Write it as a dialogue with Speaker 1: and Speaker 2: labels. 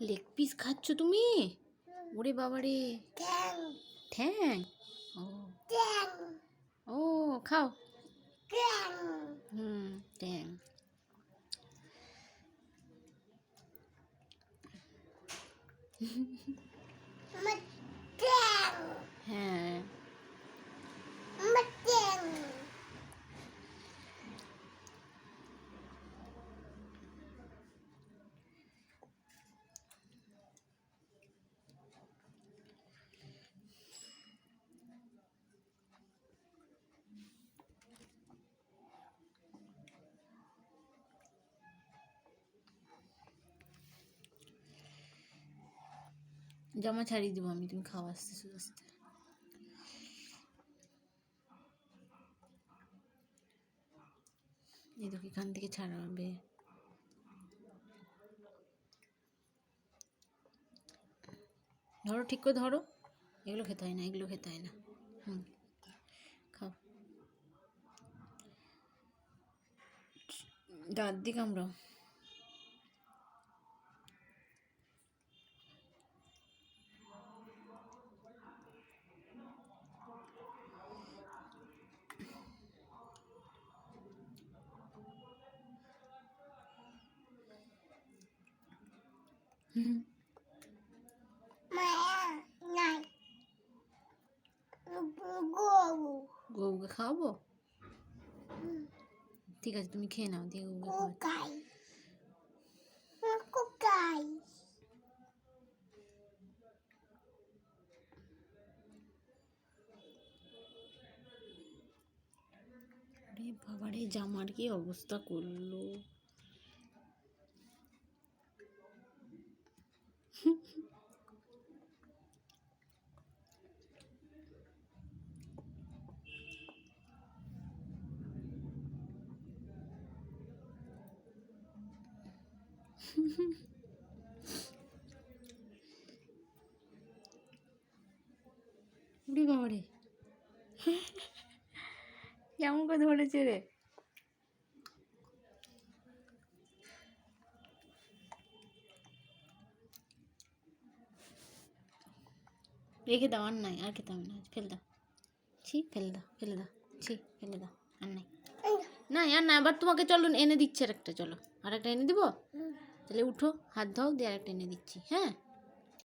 Speaker 1: Leg piece খাচ্ছ তুমি ওরে বাবা রে
Speaker 2: ঠ্যাং
Speaker 1: ঠ্যাং ও
Speaker 2: ঠ্যাং
Speaker 1: ও খাও
Speaker 2: ঠ্যাং
Speaker 1: হুম ট্যাং জামা ছাড়িয়ে দেবো আমি, তুমি খাও আস্তে আস্তে আস্তে এই দেখো, এখান থেকে ছাড়াবে। ধরো, ঠিক করে ধরো। এগুলো খেতে হয় না, এগুলো খেতে হয় না। হুম, খাও। দাঁত দিয়ে কামড়াও হুম
Speaker 2: মায়া নাই গৌ
Speaker 1: গৌকে খাওয়াবো? ঠিক আছে, তুমি খেয়ে নাও, দিয়ে
Speaker 2: কোকাই
Speaker 1: আরে বাবারে, জামার কি অবস্থা করল? উড়ি বাবারে। কেমন করে ধরেছে রে? রেখে দাও আর নাই আর খেতে হবে না ফেলে দাও। ছি ফেলে দাও ফেলে দাও ছি ফেলে দাও আর নাই। না আর না আবার তোমাকে চলো এনে দিচ্ছি আর একটা চলো। আর একটা এনে দিব? তাহলে উঠো হাত ধাও দিয়ে আর একটা এনে দিচ্ছি হ্যাঁ?